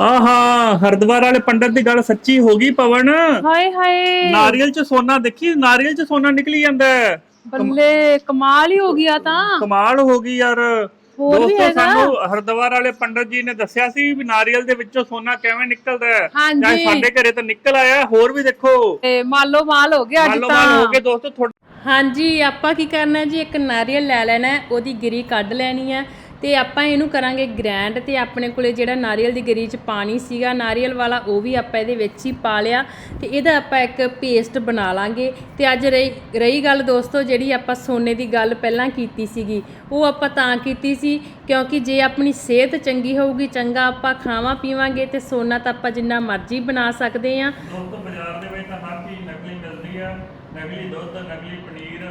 ਆਹਾ ਹਰਦੁਆਰ ਵਾਲੇ ਪੰਡਤ ਦੀ ਗੱਲ ਸੱਚੀ ਹੋ ਗਈ ਪਵਨ। ਹਾਏ ਹਾਏ। ਨਾਰੀਅਲ ਚ ਸੋਨਾ ਦੇਖੀ ਨਾਰੀਅਲ ਚ ਸੋਨਾ ਨਿਕਲੀ ਜਾਂਦਾ ਹੈ। ਬੱਲੇ ਕਮਾਲ ਹੀ ਹੋ ਗਿਆ ਤਾਂ। ਕਮਾਲ ਹੋ ਗਈ ਯਾਰ। ਹੋਰ ਵੀ ਦੋਸਤੋ ਹੈਗਾ? ਸਾਨੂੰ ਹਰਦੁਆਰ ਵਾਲੇ ਪੰਡਤ ਜੀ ਨੇ ਦੱਸਿਆ ਸੀ ਵੀ ਨਾਰੀਅਲ ਦੇ ਵਿੱਚੋਂ ਸੋਨਾ ਕਿਵੇਂ ਨਿਕਲਦਾ ਹੈ। ਹਾਂਜੀ। ਚਾਹੇ ਸਾਡੇ ਘਰੇ ਤਾਂ ਨਿਕਲ ਆਇਆ ਹੋਰ ਵੀ ਦੇਖੋ। ਤੇ ਮਾਲੋ ਮਾਲ ਹੋ ਗਿਆ ਅੱਜ ਮਾਲੋ ਮਾਲ ਹੋ ਤਾਂ ਗਏ ਦੋਸਤੋ ਥੋੜਾ ਹਾਂਜੀ ਆਪਾਂ ਕੀ ਕਰਨਾ ਜੀ ਇੱਕ ਨਾਰੀਅਲ ਲੈ ਲੈਣਾ ਹੈ, ਉਹਦੀ ਗਿਰੀ ਕੱਢ ਲੈਣੀ ਹੈ। ਤੇ ਆਪਾਂ ਇਹਨੂੰ ਕਰਾਂਗੇ ਗ੍ਰੈਂਡ ਤੇ ਆਪਣੇ ਕੋਲੇ ਜਿਹੜਾ ਨਾਰੀਅਲ ਦੀ ਗਰੀ ਚ ਪਾਣੀ ਸੀਗਾ, ਨਾਰੀਅਲ ਵਾਲਾ ਉਹ ਵੀ ਆਪਾਂ ਇਹਦੇ ਵਿੱਚ ਹੀ ਪਾ ਲਿਆ ਤੇ ਇਹਦਾ ਆਪਾਂ ਇੱਕ ਪੇਸਟ ਬਣਾ ਲਾਂਗੇ। ਤੇ ਅੱਜ ਰਹੀ ਰਹੀ ਗੱਲ ਦੋਸਤੋ ਜਿਹੜੀ ਆਪਾਂ ਸੋਨੇ ਦੀ ਗੱਲ ਪਹਿਲਾਂ ਕੀਤੀ ਸੀਗੀ, ਉਹ ਆਪਾਂ ਤਾਂ ਕੀਤੀ ਸੀ, ਕਿਉਂਕਿ ਜੇ ਆਪਣੀ ਸਿਹਤ ਚੰਗੀ ਹੋਊਗੀ, ਚੰਗਾ ਆਪਾਂ ਖਾਵਾਂ ਪੀਵਾਂਗੇ ਤੇ ਸੋਨਾ ਤਾਂ ਆਪਾਂ ਜਿੰਨਾ ਮਰਜ਼ੀ ਬਣਾ ਸਕਦੇ ਆ। ਦੋਸਤੋ, ਬਾਜ਼ਾਰ ਦੇ ਵਿੱਚ ਤਾਂ ਹਰ ਚੀਜ਼ ਨਕਲੀ ਮਿਲਦੀ ਆ। ਨਕਲੀ ਦੁੱਧ, ਨਕਲੀ ਪਨੀਰ,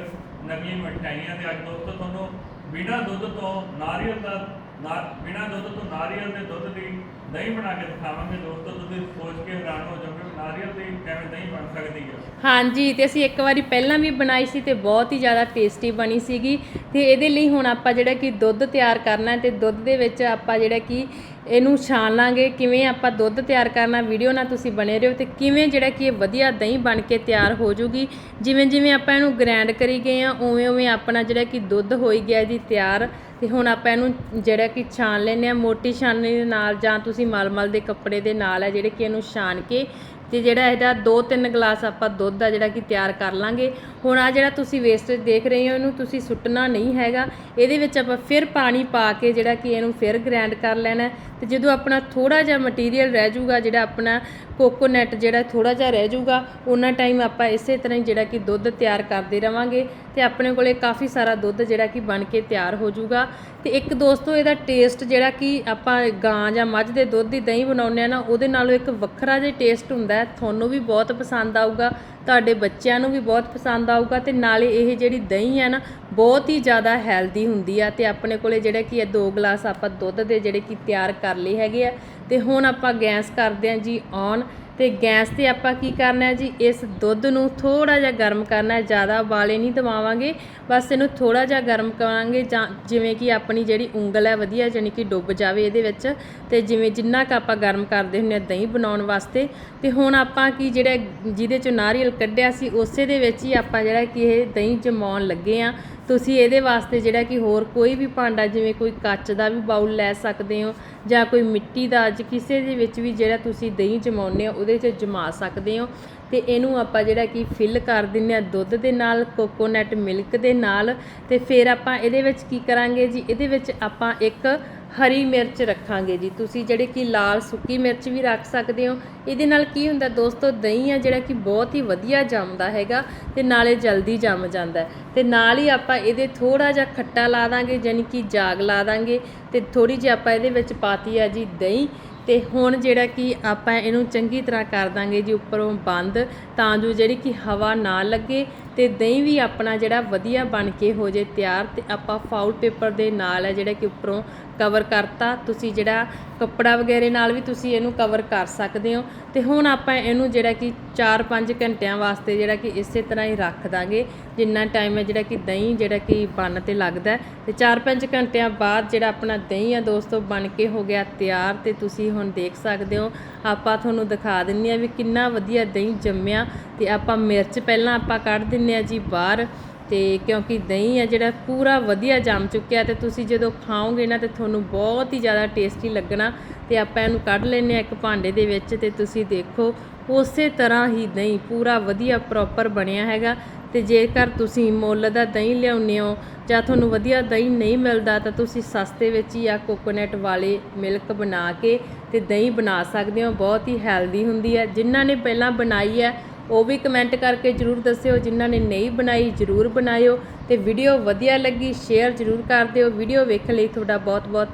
ਨਕਲੀ ਮਠਿਆਈਆਂ ਤੇ ਅੱਜ ਦੋਸਤੋ ਤੁਹਾਨੂੰ ਬਿਨਾਂ ਦੁੱਧ ਤੋਂ ਨਾਰੀਅਲ ਦਾ ਨਾ, ਬਿਨਾਂ ਦੁੱਧ ਤੋਂ ਨਾਰੀਅਲ ਦੇ ਦੁੱਧ ਦੀ ਦਹੀਂ ਬਣਾ ਕੇ ਦਿਖਾਵਾਂਗੇ ਦੋਸਤੋ, ਤੁਸੀਂ ਸੋਚ ਕੇ ਹੈਰਾਨ ਹੋ ਜਾਓਗੇ ਨਾਰੀਅਲ ਦੀ ਕਿਵੇਂ ਦਹੀਂ ਬਣ ਸਕਦੀ ਹੈ ਹਾਂਜੀ, ਤੇ ਅਸੀਂ ਇੱਕ ਵਾਰੀ ਪਹਿਲਾਂ ਵੀ ਬਣਾਈ ਸੀ ਤੇ ਬਹੁਤ ਹੀ ਜ਼ਿਆਦਾ ਟੇਸਟੀ ਬਣੀ ਸੀਗੀ। ਤੇ ਇਹਦੇ ਲਈ ਹੁਣ ਆਪਾਂ ਜਿਹੜਾ ਕਿ ਦੁੱਧ ਤਿਆਰ ਕਰਨਾ ਹੈ ਤੇ ਦੁੱਧ ਦੇ ਵਿੱਚ ਆਪਾਂ ਜਿਹੜਾ ਕਿ ਇਹਨੂੰ ਛਾਣ ਲਾਂਗੇ ਕਿਵੇਂ ਆਪਾਂ ਦੁੱਧ ਤਿਆਰ ਕਰਨਾ, ਵੀਡੀਓ ਨਾਲ ਤੁਸੀਂ ਬਣੇ ਰਹੋ ਤੇ ਕਿਵੇਂ ਜਿਹੜਾ ਕਿ ਇਹ ਵਧੀਆ ਦਹੀਂ ਬਣ ਕੇ ਤਿਆਰ ਹੋ ਜੂਗੀ। ਜਿਵੇਂ ਜਿਵੇਂ ਆਪਾਂ ਇਹਨੂੰ ਗ੍ਰਾਈਂਡ ਕਰੀ ਗਏ ਆ ਉਵੇਂ ਉਵੇਂ ਆਪਣਾ ਜਿਹੜਾ ਕਿ ਦੁੱਧ ਹੋਈ ਗਿਆ ਜੀ ਤਿਆਰ। ਤੇ ਹੁਣ ਆਪਾਂ ਇਹਨੂੰ ਜਿਹੜਾ ਕਿ ਛਾਣ ਲੈਂਦੇ ਆ ਮੋਟੀ ਛਾਨਣੀ ਦੇ ਨਾਲ ਜਾਂ ਤੁਸੀਂ ਮਲਮਲ ਦੇ ਕੱਪੜੇ ਦੇ ਨਾਲ ਹੈ, ਜਿਹੜੇ ਕਿ ਇਹਨੂੰ ਛਾਣ ਕੇ ਤੇ ਜਿਹੜਾ ਇਹਦਾ 2-3 ਗਲਾਸ ਆਪਾਂ ਦੁੱਧ ਦਾ ਜਿਹੜਾ ਕਿ ਤਿਆਰ ਕਰ ਲਾਂਗੇ। ਹੁਣ ਆ ਜਿਹੜਾ ਤੁਸੀਂ ਵੇਸਟੇਜ ਦੇਖ ਰਹੇ ਹੋ, ਇਹਨੂੰ ਤੁਸੀਂ ਸੁੱਟਣਾ ਨਹੀਂ ਹੈਗਾ। ਇਹਦੇ ਵਿੱਚ ਆਪਾਂ ਫਿਰ ਪਾਣੀ ਪਾ ਕੇ ਜਿਹੜਾ ਕਿ ਇਹਨੂੰ ਫਿਰ ਗ੍ਰਾਈਂਡ ਕਰ ਲੈਣਾ ਹੈ। ਤੇ ਜਦੋਂ ਆਪਣਾ ਥੋੜਾ ਜਿਹਾ ਮਟੀਰੀਅਲ ਰਹਿ ਜਾਊਗਾ, ਜਿਹੜਾ ਆਪਣਾ ਕੋਕੋਨਟ ਜਿਹੜਾ ਥੋੜਾ ਜਿਹਾ ਰਹਿ ਜਾਊਗਾ, ਉਹਨਾਂ ਟਾਈਮ ਆਪਾਂ ਇਸੇ ਤਰ੍ਹਾਂ ਹੀ ਜਿਹੜਾ ਕਿ ਦੁੱਧ ਤਿਆਰ ਕਰਦੇ ਰਵਾਂਗੇ। ਤੇ ਆਪਣੇ ਕੋਲੇ ਕਾਫੀ ਸਾਰਾ ਦੁੱਧ ਜਿਹੜਾ ਕਿ ਬਣ ਕੇ ਤਿਆਰ ਹੋ ਜਾਊਗਾ। ਤੇ ਇੱਕ ਦੋਸਤੋ, ਇਹਦਾ ਟੇਸਟ ਜਿਹੜਾ ਕਿ ਆਪਾਂ ਗਾਂ ਜਾਂ ਮੱਝ ਦੇ ਦੁੱਧ ਦੀ ਦਹੀਂ ਬਣਾਉਂਦੇ ਆ ਨਾ, ਉਹਦੇ ਨਾਲੋਂ ਇੱਕ ਵੱਖਰਾ ਜਿਹਾ ਟੇਸਟ ਹੁੰਦਾ ਤੁਹਾਨੂੰ ਵੀ ਬਹੁਤ ਪਸੰਦ ਆਊਗਾ। ਤੁਹਾਡੇ ਬੱਚਿਆਂ ਨੂੰ ਵੀ ਬਹੁਤ ਪਸੰਦ ਆਊਗਾ ਤੇ ਨਾਲੇ ਇਹ ਜਿਹੜੀ ਦਹੀਂ ਹੈ ਨਾ, ਬਹੁਤ ਹੀ ਜ਼ਿਆਦਾ ਹੈਲਦੀ ਹੁੰਦੀ ਆ ਤੇ ਆਪਣੇ ਕੋਲੇ ਜਿਹੜਾ ਕਿ ਹੈ ਦੋ ਗਲਾਸ ਆਪਾਂ ਦੁੱਧ ਦੇ ਜਿਹੜੇ ਕਿ ਤਿਆਰ ਕਰ ਲਏ ਹੈਗੇ ਆ, ਤੇ ਹੁਣ ਆਪਾਂ ਗੈਸ ਕਰਦੇ ਹਾਂ ਜੀ ਔਨ ਤੇ ਗੈਸ ਤੇ ਆਪਾਂ ਕੀ ਕਰਨਾ ਹੈ ਜੀ, ਇਸ ਦੁੱਧ ਨੂੰ ਥੋੜਾ ਜਿਹਾ ਗਰਮ ਕਰਨਾ ਹੈ ਜ਼ਿਆਦਾ ਉਬਾਲੇ ਨਹੀਂ ਦਵਾਵਾਂਗੇ, ਬਸ ਇਹਨੂੰ ਥੋੜਾ ਜਿਹਾ ਗਰਮ ਕਰਾਂਗੇ ਜਾਂ ਜਿਵੇਂ ਕਿ ਆਪਣੀ ਜਿਹੜੀ ਉਂਗਲ ਹੈ ਵਧੀਆ ਜਾਨੀ ਕਿ ਡੁੱਬ ਜਾਵੇ ਇਹਦੇ ਵਿੱਚ, ਤੇ ਜਿਵੇਂ ਜਿੰਨਾ ਕ ਆਪਾਂ ਗਰਮ ਕਰਦੇ ਹੁੰਦੇ ਆ ਦਹੀਂ ਬਣਾਉਣ ਵਾਸਤੇ, ਤੇ ਹੁਣ ਆਪਾਂ ਕੀ ਜਿਹੜਾ ਜਿਹਦੇ ਚੋਂ ਨਾਰੀਅਲ ਕੱਢਿਆ ਸੀ, ਉਸੇ ਦੇ ਵਿੱਚ ਹੀ ਆਪਾਂ ਜਿਹੜਾ ਕਿ ਇਹ ਦਹੀਂ ਜਮਾਉਣ ਲੱਗੇ ਆ ਤੁਸੀਂ ਇਹਦੇ ਵਾਸਤੇ ਜਿਹੜਾ ਕਿ ਹੋਰ ਕੋਈ ਵੀ ਭਾਂਡਾ, ਜਿਵੇਂ ਕੋਈ ਕੱਚ ਦਾ ਵੀ ਬਾਉਲ ਲੈ ਸਕਦੇ ਹੋ, ਜਾਂ ਕੋਈ ਮਿੱਟੀ ਦਾ, ਅੱਜ ਕਿਸੇ ਦੇ ਵਿੱਚ ਵੀ ਜਿਹੜਾ ਤੁਸੀਂ ਦਹੀਂ ਜਮਾਉਂਦੇ ਹੋ, ਉਹਦੇ 'ਚ ਜਮਾ ਸਕਦੇ ਹੋ। ਤੇ ਇਹਨੂੰ ਆਪਾਂ ਜਿਹੜਾ ਕਿ ਫਿਲ ਕਰ ਦਿੰਨੇ ਆ ਦੁੱਧ ਦੇ ਨਾਲ, ਕੋਕੋਨਟ ਮਿਲਕ ਦੇ ਨਾਲ। ਤੇ ਫਿਰ ਆਪਾਂ ਇਹਦੇ ਵਿੱਚ ਕੀ ਕਰਾਂਗੇ ਜੀ? ਇਹਦੇ ਵਿੱਚ ਆਪਾਂ ਇੱਕ ਹਰੀ ਮਿਰਚ ਰੱਖਾਂਗੇ ਜੀ। ਤੁਸੀਂ ਜਿਹੜੇ ਕਿ ਲਾਲ ਸੁੱਕੀ ਮਿਰਚ ਵੀ ਰੱਖ ਸਕਦੇ ਹੋ। ਇਹਦੇ ਨਾਲ ਕੀ ਹੁੰਦਾ, ਦੋਸਤੋ, ਦਹੀਂ ਆ ਜਿਹੜਾ ਕਿ ਬਹੁਤ ਹੀ ਵਧੀਆ ਜੰਮਦਾ ਹੈਗਾ ਤੇ ਨਾਲੇ ਜਲਦੀ ਜੰਮ ਜਾਂਦਾ ਹੈ। ਤੇ ਨਾਲ ਹੀ ਆਪਾਂ ਇਹਦੇ ਥੋੜਾ ਜਿਹਾ ਖੱਟਾ ਲਾ ਦਾਂਗੇ ਯਾਨੀ ਕਿ ਜਾਗ ਲਾ ਦਾਂਗੇ ਤੇ ਥੋੜੀ ਜਿਹੀ ਆਪਾਂ ਇਹਦੇ ਵਿੱਚ ਪਾਤੀ ਆ ਜੀ ਦਹੀਂ। ਤੇ ਹੁਣ ਜਿਹੜਾ ਕਿ ਆਪਾਂ ਇਹਨੂੰ ਚੰਗੀ ਤਰ੍ਹਾਂ ਕਰ ਦਾਂਗੇ ਜੀ ਉੱਪਰੋਂ ਬੰਦ, ਤਾਂ ਜੋ ਜਿਹੜੀ ਕਿ ਹਵਾ ਨਾ ਲੱਗੇ ਤੇ ਦਹੀਂ ਵੀ ਆਪਣਾ ਜਿਹੜਾ ਵਧੀਆ ਬਣ ਕੇ ਹੋ ਜੇ ਤਿਆਰ ਤੇ ਆਪਾਂ ਫਾਊਲ ਪੇਪਰ ਦੇ ਨਾਲ ਹੈ ਜਿਹੜਾ ਕਿ ਉੱਪਰੋਂ ਕਵਰ ਕਰਤਾ, ਤੁਸੀਂ ਜਿਹੜਾ ਕੱਪੜਾ ਵਗੈਰੇ ਨਾਲ ਵੀ ਤੁਸੀਂ ਇਹਨੂੰ ਕਵਰ ਕਰ ਸਕਦੇ ਹੋ। ਤੇ ਹੁਣ ਆਪਾਂ ਇਹਨੂੰ ਜਿਹੜਾ ਕਿ 4-5 ਘੰਟਿਆਂ ਵਾਸਤੇ ਜਿਹੜਾ ਕਿ ਇਸੇ ਤਰ੍ਹਾਂ ਹੀ ਰੱਖ ਦਾਂਗੇ। ਜਿੰਨਾ ਟਾਈਮ ਹੈ ਜਿਹੜਾ ਕਿ ਦਹੀਂ ਜਿਹੜਾ ਕਿ ਬਣ ਤੇ ਲੱਗਦਾ ਹੈ। ਤੇ 4-5 ਘੰਟਿਆਂ ਬਾਅਦ ਜਿਹੜਾ ਆਪਣਾ ਦਹੀਂ ਆ, ਦੋਸਤੋ, ਬਣ ਕੇ ਹੋ ਗਿਆ ਤਿਆਰ ਤੇ ਤੁਸੀਂ ਹੁਣ ਦੇਖ ਸਕਦੇ ਹੋ। ਆਪਾਂ ਤੁਹਾਨੂੰ ਦਿਖਾ ਦਿੰਨੀ ਆ ਵੀ ਕਿੰਨਾ ਵਧੀਆ ਦਹੀਂ ਜੰਮਿਆ। ਤੇ ਆਪਾਂ ਮਿਰਚ ਪਹਿਲਾਂ ਆਪਾਂ ਕੱਢ ਦਿੰਨੇ ਆ ਜੀ ਬਾਹਰ। ਤੇ ਕਿਉਂਕਿ ਦਹੀਂ ਆ ਜਿਹੜਾ ਪੂਰਾ ਵਧੀਆ ਜੰਮ ਚੁੱਕਿਆ ਤੇ ਤੁਸੀਂ ਜਦੋਂ ਖਾਓਗੇ ਨਾ ਤੇ ਤੁਹਾਨੂੰ ਬਹੁਤ ਹੀ ਜ਼ਿਆਦਾ ਟੇਸਟੀ ਲੱਗਣਾ ਤੇ ਆਪਾਂ ਇਹਨੂੰ ਕੱਢ ਲੈਨੇ ਆ ਇੱਕ ਭਾਂਡੇ ਦੇ ਵਿੱਚ ਤੇ ਤੁਸੀਂ ਦੇਖੋ, ਉਸੇ ਤਰ੍ਹਾਂ ਹੀ ਦਹੀਂ ਪੂਰਾ ਵਧੀਆ ਪ੍ਰੋਪਰ ਬਣਿਆ ਹੈਗਾ ਤੇ ਜੇਕਰ ਤੁਸੀਂ ਮੁੱਲ ਦਾ ਦਹੀਂ ਲਿਆਉਂਦੇ ਹੋ ਜਾਂ ਤੁਹਾਨੂੰ ਵਧੀਆ ਦਹੀਂ ਨਹੀਂ ਮਿਲਦਾ ਤਾਂ ਤੁਸੀਂ ਸਸਤੇ ਵਿੱਚ ਹੀ ਆ ਕੋਕੋਨਟ ਵਾਲੇ ਮਿਲਕ ਬਣਾ ਕੇ ਤੇ ਦਹੀਂ ਬਣਾ ਸਕਦੇ ਹੋ, ਬਹੁਤ ਹੀ ਹੈਲਦੀ ਹੁੰਦੀ ਹੈ। ਜਿਨ੍ਹਾਂ ਨੇ ਪਹਿਲਾਂ ਬਣਾਈ ਹੈ ਉਹ ਵੀ ਕਮੈਂਟ ਕਰਕੇ ਜਰੂਰ ਦੱਸਿਓ, ਜਿਨ੍ਹਾਂ ਨੇ ਨਹੀਂ ਬਣਾਈ ਜਰੂਰ ਬਣਾਇਓ ਤੇ ਵੀਡੀਓ ਵਧੀਆ ਲੱਗੀ ਸ਼ੇਅਰ ਜਰੂਰ ਕਰ ਦਿਓ ਵੀਡੀਓ ਵੇਖਣ ਲਈ ਤੁਹਾਡਾ ਬਹੁਤ ਬਹੁਤ